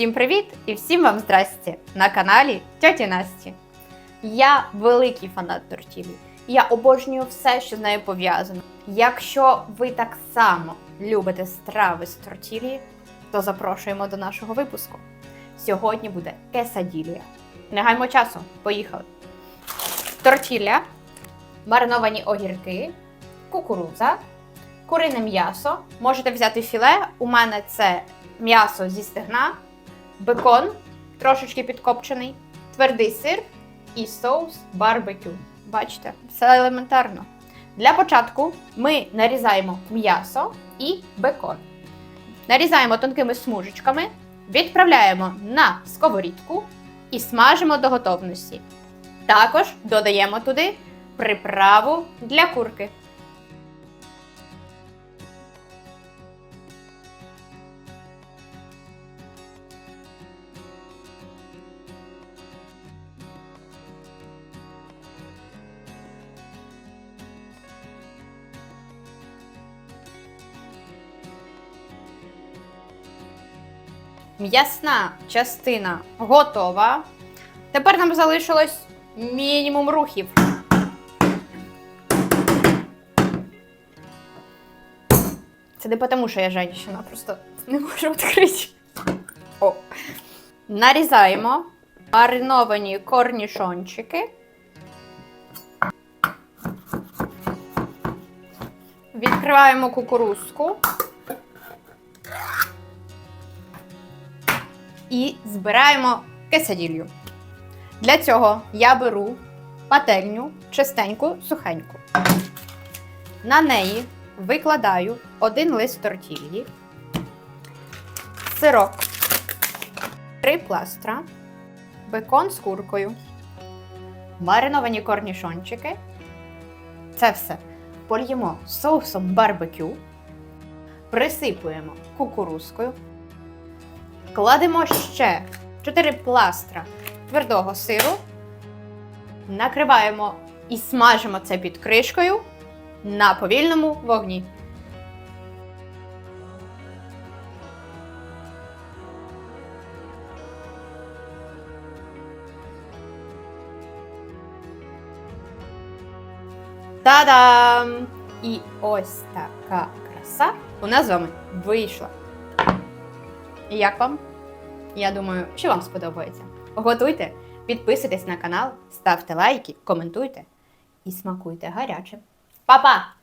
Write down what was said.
Всім привіт і всім вам здрасте на каналі Тьоті Насті. Я великий фанат тортілі. Я обожнюю все, що з нею пов'язано. Якщо ви так само любите страви з тортілі, то запрошуємо до нашого випуску. Сьогодні буде кесаділія. Не гаймо часу, поїхали. Тортілля, мариновані огірки, кукурудза, курине м'ясо. Можете взяти філе. У мене це м'ясо зі стегна, бекон, трошечки підкопчений, твердий сир і соус барбекю. Бачите, все елементарно. Для початку ми нарізаємо м'ясо і бекон. Нарізаємо тонкими смужечками, відправляємо на сковорідку і смажимо до готовності. Також додаємо туди приправу для курки. М'ясна частина готова. Тепер нам залишилось мінімум рухів. Це не тому, що я женщина, просто не можу відкрити. О. Нарізаємо мариновані корнішончики. Відкриваємо кукурузку. І збираємо кесаділью. Для цього я беру пательню чистеньку, сухеньку. На неї викладаю один лист тортіллі, сирок, три пластра, бекон з куркою, мариновані корнішончики. Це все польємо соусом барбекю, присипуємо кукурузкою. Кладемо ще 4 пластра твердого сиру, накриваємо і смажимо це під кришкою на повільному вогні. Та-дам! І ось така краса у нас з вами вийшла. І Як вам? Я думаю, що вам сподобається. Готуйте, підписуйтесь на канал, ставте лайки, коментуйте і смакуйте гаряче. Па-па!